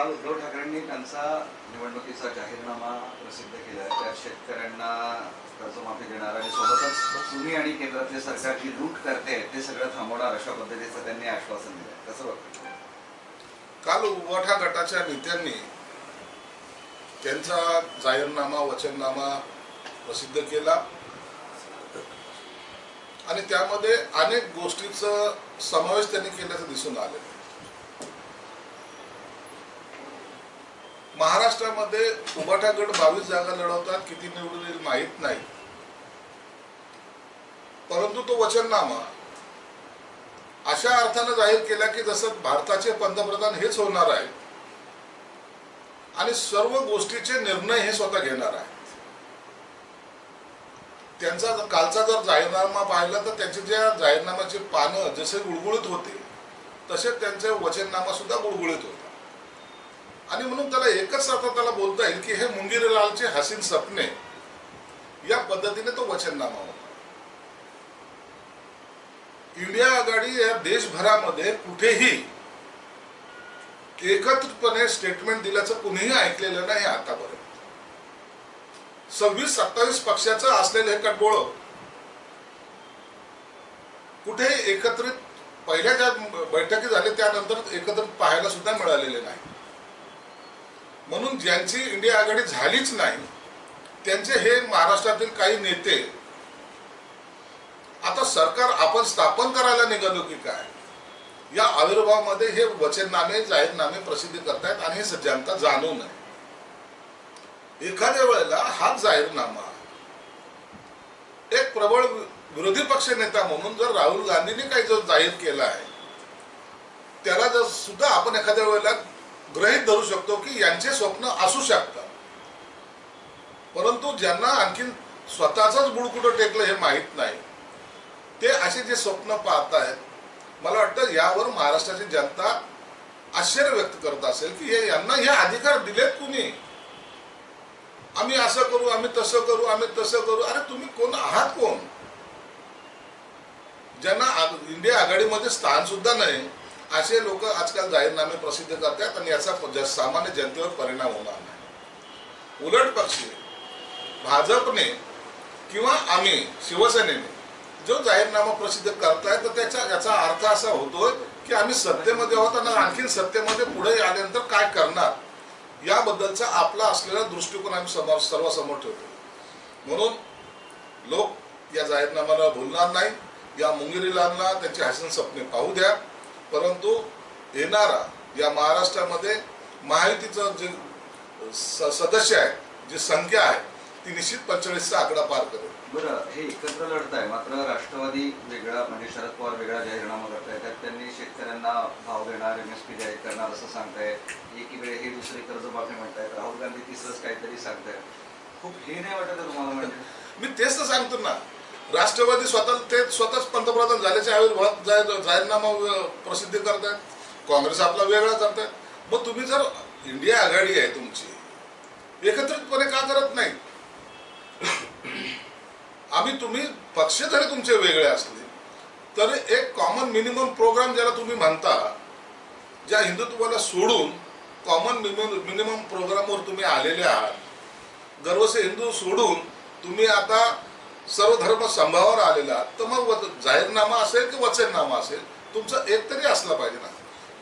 काल उद्धव ठाकरेंनी त्यांचा निवडणुकीचा जाहीरनामा प्रसिद्ध केला आहे. त्यात शेतकऱ्यांना कर्जमाफी देणार आणि सोबतच तुम्ही आणि केंद्रातले सरकार जी लूट करते ते सगळं थांबवणार अशा पद्धतीचं त्यांनी आश्वासन दिलं कसं बघ काल उबाठा गटाच्या नेत्यांनी त्यांचा जाहीरनामा वचननामा प्रसिद्ध केला. आणि त्यामध्ये अनेक गोष्टीचं समावेश त्यांनी केल्याचं दिसून आले महाराष्ट्रामध्ये उबाठा गट बावीस जागा लढवतात किती निवडून येईल माहीत नाही. परंतु तो वचननामा अशा अर्थानं जाहीर केला की जसं भारताचे पंतप्रधान हेच होणार आहे आणि सर्व गोष्टीचे निर्णय हे स्वतः घेणार आहेत. त्यांचा कालचा जर जाहीरनामा पाहिला तर त्यांचे ज्या जाहीरनाम्याचे पानं जसे गुळगुळीत होते तसे त्यांचे वचननामा सुद्धा गुळगुळीत होता आणि म्हणून त्याला एकच आता त्याला बोलता येईल की हे मुंगीरलालचे हसीन सपने या पद्धतीने तो वचननामा होता. इंडिया आघाडी या देशभरामध्ये कुठेही एकत्रितपणे स्टेटमेंट दिल्याचं कुणीही ऐकलेलं नाही आतापर्यंत. सव्वीस सत्तावीस पक्षाचं असलेलं हे कटबोळ कुठेही एकत्रित पहिल्या ज्या बैठकी झाल्या त्यानंतर एकत्रित पाहायला सुद्धा मिळालेले नाही. म्हणून ज्यांची इंडिया आघाडी झालीच नाही त्यांचे हे महाराष्ट्रातील काही नेते आता सरकार आपण स्थापन करायला निघालो की काय? या आविर्भावामध्ये हे वचननामे जाहीरनामे प्रसिद्ध करतायत आणि हे जनता जाणू नये एखाद्या वेळेला हा जाहीरनामा एक प्रबळ विरोधी पक्ष नेता म्हणून जर राहुल गांधींनी काही जर जाहीर केला आहे त्याला जर सुद्धा आपण एखाद्या वेळेला गृहीत धरू शकतो की यांचे स्वप्न असू शकतात. परंतु ज्यांना आणखीन स्वतःच बुड कुठं टेकलं हे माहीत नाही. ते असे जे स्वप्न पाहत आहेत मला वाटतं यावर महाराष्ट्राची जनता आश्चर्य व्यक्त करत असेल की हे यांना हे अधिकार दिलेत कुणी? आम्ही असं करू आम्ही तसं करू आम्ही तसं करू. अरे तुम्ही कोण आहात कोण? ज्यांना इंडिया आघाडीमध्ये स्थान सुद्धा नाही. असे लोक आजकाल जाहीरनामे प्रसिद्ध करतात आणि याचा सामान्य जनतेवर परिणाम होणार नाही. उलट पक्षी भाजपने किंवा आम्ही शिवसेनेने जो जाहीरनामा प्रसिद्ध करताय तर त्याचा याचा अर्थ असा होतोय की आम्ही सत्तेमध्ये आहोत आणि आणखीन सत्तेमध्ये पुढे आल्यानंतर काय करणार? याबद्दलचा आपला असलेला दृष्टिकोन आम्ही समोर सर्वसमोर ठेवतो. म्हणून लोक या जाहीरनाम्याला भुलणार नाही. या मुंगिरीलांना त्यांची हसन स्वप्ने पाहू द्या. परंतु येणारा या महाराष्ट्रामध्ये महायुतीचं जे स- सदस्य आहे जी संख्या आहे ती निश्चित पंचेचाळीसचा आकडा पार करेल. बरं हे एकत्र लढत आहे. मात्र राष्ट्रवादी वेगळा म्हणजे शरद पवार वेगळा जाहीरनामा करताय. त्यात त्यांनी शेतकऱ्यांना भाव देणार एम एस पी जाहीर करणार असं सांगताय. एकीकडे हे दुसरे कर्जमाफी म्हणतायत. राहुल गांधी तिसरंच काहीतरी सांगताय खूप हे नाही वाटत तुम्हाला म्हणजे? मी तेच तर सांगतो ना. राष्ट्रवादी स्वतः ते स्वतःच पंतप्रधान झाल्याच्या आविर्भावात जाहीर जाहीरनामा प्रसिद्धी प्रसिद्ध करतायत. काँग्रेस आपला वेगळा करतायत. मग तुम्ही जर इंडिया आघाडी आहे तुमची एकत्रितपणे का करत नाही? आम्ही तुम्ही पक्ष जरी तुमचे वेगळे असले तर एक कॉमन मिनिमम प्रोग्राम ज्याला तुम्ही म्हणता ज्या हिंदुत्वाला सोडून कॉमन मिनिमम प्रोग्रामवर तुम्ही आलेले आहात. गर्वसे हिंदू सोडून तुम्ही आता सर्व धर्म संभावावर आलेला तर मग जाहीरनामा असेल की वचननामा असेल तुमचं एक तरी असलं पाहिजे ना.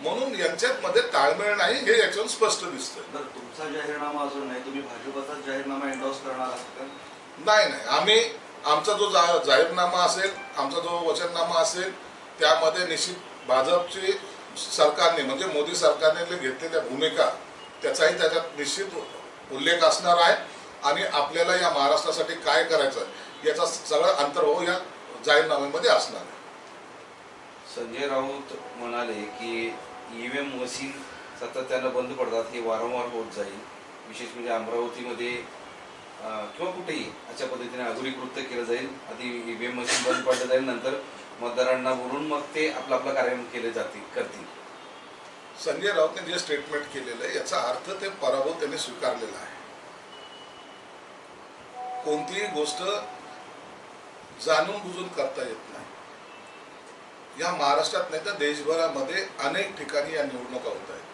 म्हणून यांच्यात मध्ये ताळमेळ नाही हे याच्यातून स्पष्ट दिसतंय. बरं तुमचा जाहीरनामा अजून नाही तुम्ही भाजपचाच जाहीरनामा करणार आहात नाही नाही. आम्ही आमचा जो जा जाहीरनामा असेल आमचा जो वचननामा असेल त्यामध्ये निश्चित भाजपची सरकारने म्हणजे मोदी सरकारने घेतलेल्या भूमिका त्याचाही त्याच्यात निश्चित उल्लेख असणार आहे. आणि आपल्याला या महाराष्ट्रासाठी काय करायचं आहे? याचा सगळा अंतर्भाव या जाहीरनाम्यामध्ये असणार. आहे संजय राऊत म्हणाले की ईव्हीएम मशीन सातत्यानं बंद पडतात हे वारंवार होत जाईल. विशेष म्हणजे अमरावतीमध्ये किंवा कुठेही अशा पद्धतीने अधुरी कृत्य केलं जाईल. आधी ईव्हीएम मशीन बंद पडलं जाईल नंतर मतदारांना बोलून मग ते आपलं आपलं कार्य केले जातील करतील. संजय राऊतने जे स्टेटमेंट केलेलं आहे याचा अर्थ ते पराभव त्यांनी स्वीकारलेला आहे. कोणतीही गोष्ट जाणून बुजून करता येत नाही. या महाराष्ट्रात नाही तर देशभरामध्ये अनेक ठिकाणी या निवडणुका होत आहेत.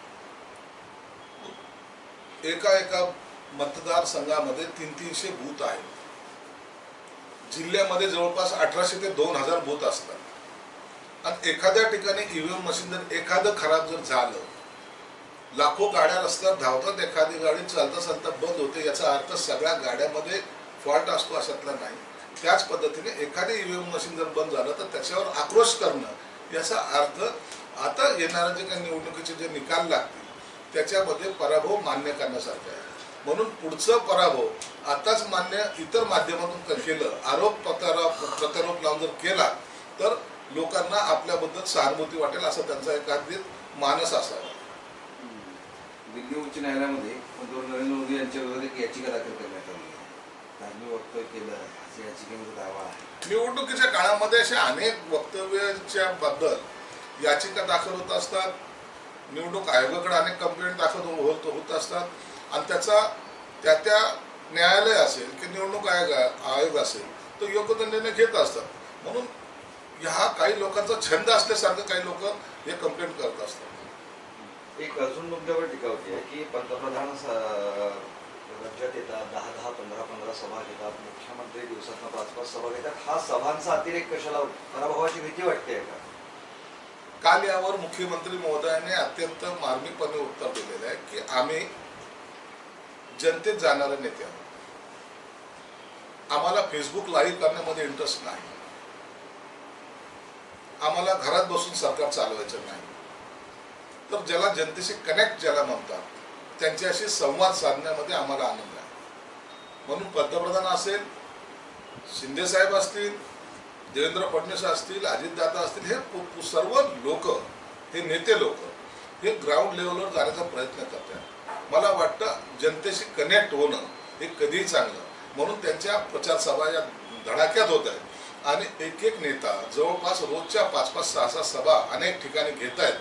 एका एका मतदारसंघामध्ये तीन तीनशे बूथ आहेत. जिल्ह्यामध्ये जवळपास अठराशे ते दोन हजार बूथ असतात. आणि एखाद्या ठिकाणी ईव्हीएम मशीन जर एखादं खराब जर झालं लाखो गाड्या रस्त्यावर धावतात एखादी गाडी चालता चालता बंद होते याचा अर्थ सगळ्या गाड्यामध्ये फॉल्ट असतो अशातला नाही. त्याच पद्धतीने एखादी ईव्हीएम मशीन जर बंद झालं तर त्याच्यावर आक्रोश करणं याचा अर्थ आता येणाऱ्या जे काही निवडणुकीचे जे निकाल लागतील त्याच्यामध्ये पराभव मान्य करण्यासारखा आहे. म्हणून पुढचं पराभव आताच मान्य इतर माध्यमातून केलं आरोप प्रत्यारोप प्रत्यारोप लावून जर केला तर लोकांना आपल्याबद्दल सहानुभूती वाटेल असा त्यांचा एखाद्यात मानस असावा. दिल्ली उच्च न्यायालयामध्ये पंतप्रधान नरेंद्र मोदी यांच्या विरोधात एक याचिका दाखल करण्यात आली आहे. धार्मिक केलं याचिकेमध्ये दावा आहे निवडणुकीच्या काळामध्ये अशा अनेक वक्तव्याच्या बद्दल याचिका दाखल होत असतात. निवडणूक आयोगाकडे अनेक कंप्लेंट दाखल होत होत असतात. आणि त्याचा त्या त्या न्यायालय असेल की निवडणूक आयोग आयोग असेल तो योग्य तो निर्णय घेत असतात. म्हणून ह्या काही लोकांचा छंद असल्यासारखं काही लोक हे कंप्लेंट करत असतात. एक अजून मुद्द्यावर टीका होती आहे की पंतप्रधान राज्यात येतात दहा दहा पंधरा पंधरा सभा घेतात. मुख्यमंत्री दिवसातनं पाच पाच सभा घेतात. हा सभांचा अतिरेक कशाला? पराभवाची भीती वाटते का? काल यावर मुख्यमंत्री महोदयाने अत्यंत मार्मिकपणे उत्तर दिलेलं आहे की आम्ही जनतेत जाणारे नेते आहोत. आम्हाला फेसबुक लाईव्ह करण्यामध्ये इंटरेस्ट नाही. आम्हाला घरात बसून सरकार चालवायचं नाही. तर ज्याला जनतेशी कनेक्ट ज्याला म्हणतात त्यांच्याशी संवाद साधण्यामध्ये आम्हाला आनंद आहे. म्हणून पंतप्रधान असेल शिंदे साहेब असतील देवेंद्र फडणवीस असतील अजितदादा असतील हे सर्व लोक हे नेते लोक हे ग्राउंड लेवलवर जाण्याचा प्रयत्न करतात. मला वाटतं जनतेशी कनेक्ट होणं हे कधीही चांगलं. म्हणून त्यांच्या प्रचार सभा या धडाक्यात होत आहेत. आणि एक एक नेता जवळपास रोजच्या पाच पाच सहा सहा सभा अनेक ठिकाणी घेत आहेत.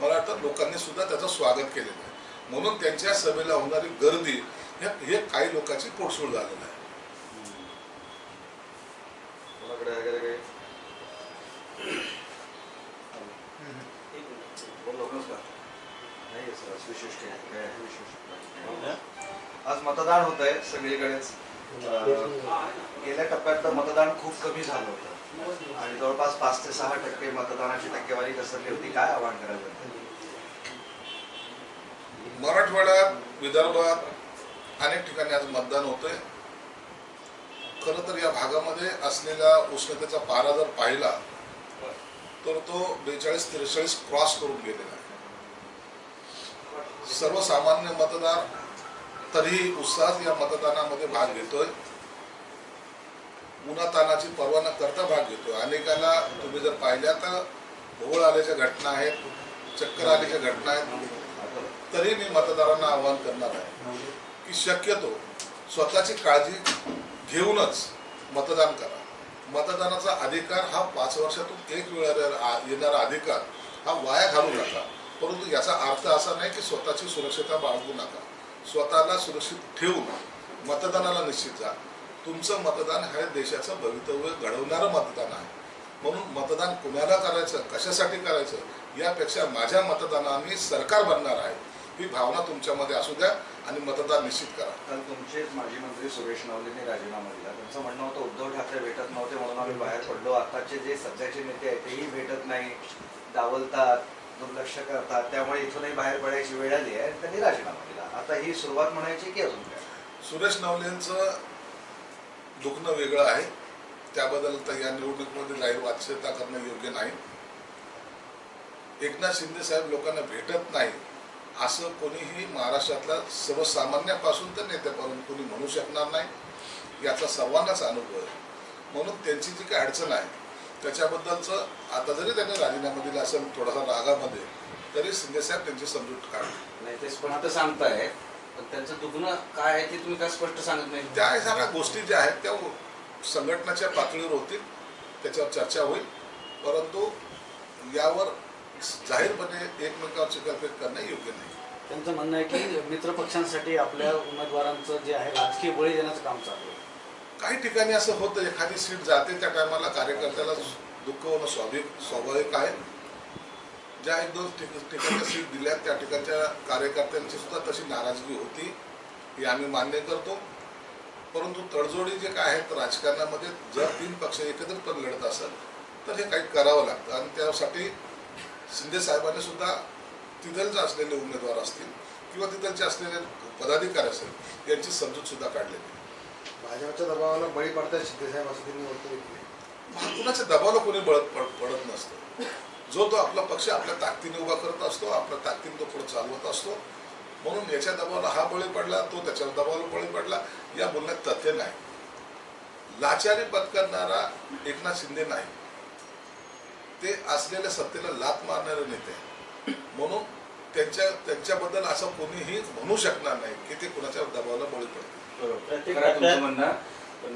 मला वाटतं लोकांनी सुद्धा त्याचं स्वागत केलेलं आहे. म्हणून त्यांच्या सभेला होणारी गर्दी हे काही लोकांची पोटसूळ झालेलं आहे. आज मतदान होत आहे सगळीकडेच गेल्या टप्प्यातलं मतदान खूप कमी झालं होतं. आणि जवळपास पाच ते सहा टक्के मतदानाची टक्केवारी घसरली होती. काय आव्हान करायचं? मराठवाड्यात विदर्भात अनेक ठिकाणी आज मतदान होतंय. खरं तर या भागामध्ये असलेला उष्णतेचा पारा जर पाहिला तर तो बेचाळीस त्रेचाळीस क्रॉस करून गेलेला आहे. सर्वसामान्य मतदार तरीही उत्साहात या मतदानामध्ये भाग घेतोय. उन्हातानाची पर्वा न करता भाग घेतोय. अनेकाला तुम्ही जर पाहिल्या तर भोवळ आल्याच्या घटना आहेत चक्कर आल्याच्या घटना आहेत. तरी मी मतदारांना आवाहन करणार आहे. की शक्यतो स्वतःची काळजी घेऊनच मतदान करा. मतदानाचा अधिकार हा पाच वर्षातून एक वेळा येणारा अधिकार हा वाया घालू नका. परंतु याचा अर्थ असा नाही की स्वतःची सुरक्षितता बाळगू नका. स्वतःला सुरक्षित ठेवून मतदानाला निश्चित जा. तुमचं मतदान हे देशाचं भवितव्य घडवणारं मतदान आहे. म्हणून मतदान कुणाला करायचं कशासाठी करायचं यापेक्षा माझ्या मतदानाने सरकार बनणार आहे. ही भावना तुमच्यामध्ये असू द्या आणि मतदान निश्चित करा. काल तुमचेच माजी मंत्री सुरेश नवलेंनी राजीनामा दिला. त्यांचं म्हणणं होतं उद्धव ठाकरे भेटत नव्हते म्हणून आम्ही बाहेर पडलो. आताचे जे सध्याचे नेते आहेत तेही भेटत नाही. डावलतात दुर्लक्ष करतात. त्यामुळे इथूनही बाहेर पडायची वेळ आली आहे. त्यांनी राजीनामा दिला. आता ही सुरुवात म्हणायची की अजून काय? सुरेश नवलेंचं दुखणं वेगळं आहे. त्याबद्दल तर या निवडणुकीमध्ये जाहीर वाच्यता करणं योग्य नाही. एकनाथ शिंदे साहेब लोकांना भेटत नाही. असं कोणीही महाराष्ट्रातल्या सर्वसामान्यापासून तर नेत्यापर्यंत कोणी म्हणू शकणार नाही. याचा सर्वांनाच अनुभव आहे. म्हणून त्यांची जी काही अडचण आहे त्याच्याबद्दलचं आता जरी त्यांनी राजीनामा दिला असेल थोडासा रागामध्ये तरी शिंदे साहेब त्यांची समजूत काढली नाही ते स्पष्ट सांगताय पण त्यांचं दुखणं काय आहे ते तुम्ही काय स्पष्ट सांगत नाही. त्या सगळ्या गोष्टी ज्या आहेत त्या संघटनाच्या पातळीवर होतील त्याच्यावर चर्चा होईल. परंतु यावर जाहीरपणे एकमेकावर चिकलफेक करणं योग्य नाही. त्यांचं म्हणणं आहे की मित्र पक्षांसाठी आपल्या उमेदवारांचं जे आहे राजकीय बळी देण्याचं काम चालू आहे. काही ठिकाणी असं होतं एखादी सीट जाते त्या टायमाला कार्यकर्त्याला दुःख होणं स्वाभाविक स्वाभाविक आहे. ज्या एक दोन ठिक- ठिकाणी सीट दिल्या त्या ठिकाणच्या कार्यकर्त्यांची सुद्धा तशी नाराजगी होती हे आम्ही मान्य करतो. परंतु तडजोडी जे काय आहेत राजकारणामध्ये जर तीन पक्ष एकत्रितपणे लढत असेल तर हे काही करावं लागतं. आणि त्यासाठी शिंदे साहेबांनी सुद्धा तिथलचे असलेले उमेदवार असतील किंवा तिथलचे असलेले पदाधिकारी असेल यांची समजूत सुद्धा काढलेली. भाजपच्या दबावाला बळी पडतात शिंदेसाहेब असं त्यांनी वक्तव्य केले. कुणाच्या दबावाला कोणी बळत पड पडत नसतं. जो तो आपला पक्ष आपल्या ताकदीने उभा करत असतो आपल्या ताकदीने तो पुढे चालवत असतो. म्हणून याच्या दबावाला हा बळी पडला तो त्याच्या दबावाला बळी पडला या बोलण्यात तथ्य नाही. लाचारी पत्करणारा एकनाथ शिंदे नाही. ते असलेल्या सत्तेला लात मारणारे नेते म्हणून त्यांच्या त्यांच्याबद्दल असं कोणीही म्हणू शकणार नाही की ते कुणाच्या दबावाला बळी पडतील.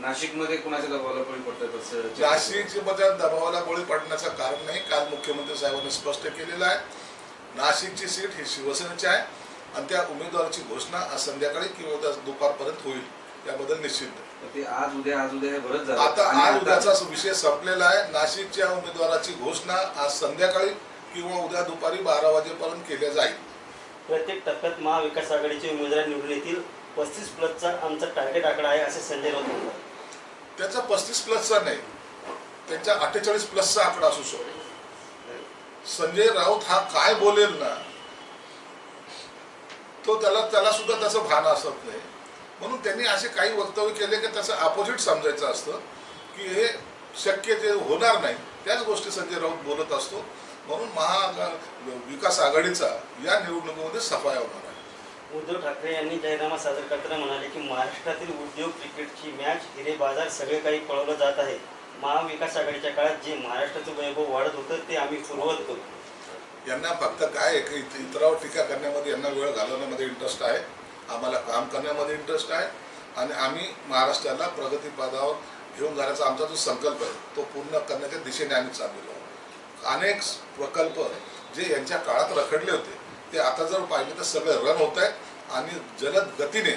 नाशिकमध्ये कुणाच्या दबावाला बळी पडतात असं नाशिकच्या दबावाला बळी पडण्याचं कारण नाही. काल मुख्यमंत्री साहेबांनी स्पष्ट केलेलं आहे. नाशिकची सीट ही शिवसेनेची आहे. आणि त्या उमेदवाराची घोषणा आज संध्याकाळी किंवा उद्या दुपारपर्यंत होईल. याबद्दल निश्चित. आहे. ते आज उद्या आज उद्या हे झालं. आता आज उद्याचा विषय संपलेला आहे नाशिकच्या उमेदवाराची घोषणा आज संध्याकाळी किंवा उद्या दुपारी बारा वाजेपर्यंत केल्या जाईल. प्रत्येक टप्प्यात महाविकास आघाडीचे उमेदवार निवडून येतील. पस्तीस प्लसचा आमचा टार्गेट आकडा आहे असे संजय राऊत म्हणतात. त्याचा पस्तीस प्लसचा नाही त्यांच्या अठ्ठेचाळीस प्लसचा आकडा असू शकतो. संजय राऊत हा काय बोलेल ना तो त्याला त्याला सुद्धा त्याचं भान असत नाही. म्हणून त्यांनी असे काही वक्तव्य केले की त्याचं अपोजिट समजायचं असतं की हे शक्य जे होणार नाही. त्याच गोष्टी संजय राऊत बोलत असतो. म्हणून महा विकास आघाडीचा या निवडणुकीमध्ये सफाया होणार आहे. उद्धव ठाकरे यांनी जाहीरनामा सादर करताना म्हणाले की महाराष्ट्रातील उद्योग क्रिकेटची मॅच हिरे बाजार सगळे काही पळवलं जात आहे. महाविकास आघाडीच्या काळात जे महाराष्ट्राचं वैभव वाढत होतं ते आम्ही पूर्ववत करू यांना फक्त काय इतरावर टीका करण्यामध्ये यांना वेळ घालवण्यामध्ये इंटरेस्ट आहे. आम्हाला काम करण्यामध्ये इंटरेस्ट आहे आणि आम्ही महाराष्ट्राला प्रगतीपदावर घेऊन जाण्याचा आमचा जो संकल्प आहे तो पूर्ण करण्याच्या दिशेने आम्ही चाललेलो आहोत. अनेक प्रकल्प जे यांच्या काळात रखडले होते ते आता जर पाहिले तर सगळे रन होत आहेत आणि जलद गतीने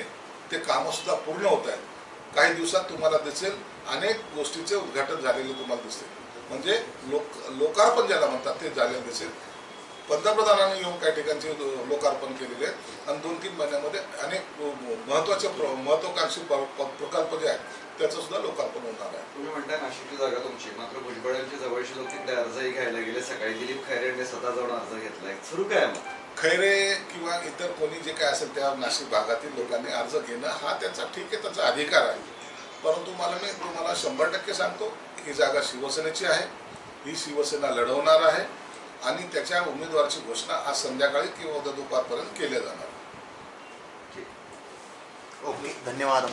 ते कामंसुद्धा पूर्ण होत आहेत. काही दिवसात तुम्हाला दिसेल अनेक गोष्टीचे उद्घाटन झालेले तुम्हाला दिसेल. म्हणजे लोक लोकार्पण ज्याला म्हणतात ते झालेलं दिसेल. पंतप्रधानांनी येऊन काही ठिकाणचे लोकार्पण केलेले आहेत. आणि दोन तीन महिन्यामध्ये अनेक महत्त्वाचे प्र- महत्वाकांक्षी प्र- प्र- प्रकल्प जे आहेत त्याचं सुद्धा लोकार्पण होणार आहे. तुम्ही म्हणताय नाशिकची जागा तुमची मात्र भुजबळांची जवळची लोक तिकडे अर्जही घ्यायला गेले. सकाळी दिलीप खैरे यांनी स्वतः जाऊन अर्ज घेतलाय सुरू काय मग? खैरे किंवा इतर कोणी जे काय असेल त्या नाशिक भागातील लोकांनी अर्ज घेणं हा त्याचा ठीक आहे त्याचा अधिकार आहे. परंतु मला मी तुम्हाला शंभर टक्के सांगतो ही जागा शिवसेनेची आहे. ही शिवसेना लढवणार आहे. आणि त्याच्या उमेदवाराची घोषणा आज संध्याकाळी किंवा उद्या दुपारपर्यंत केल्या जाणार. ओके. धन्यवाद.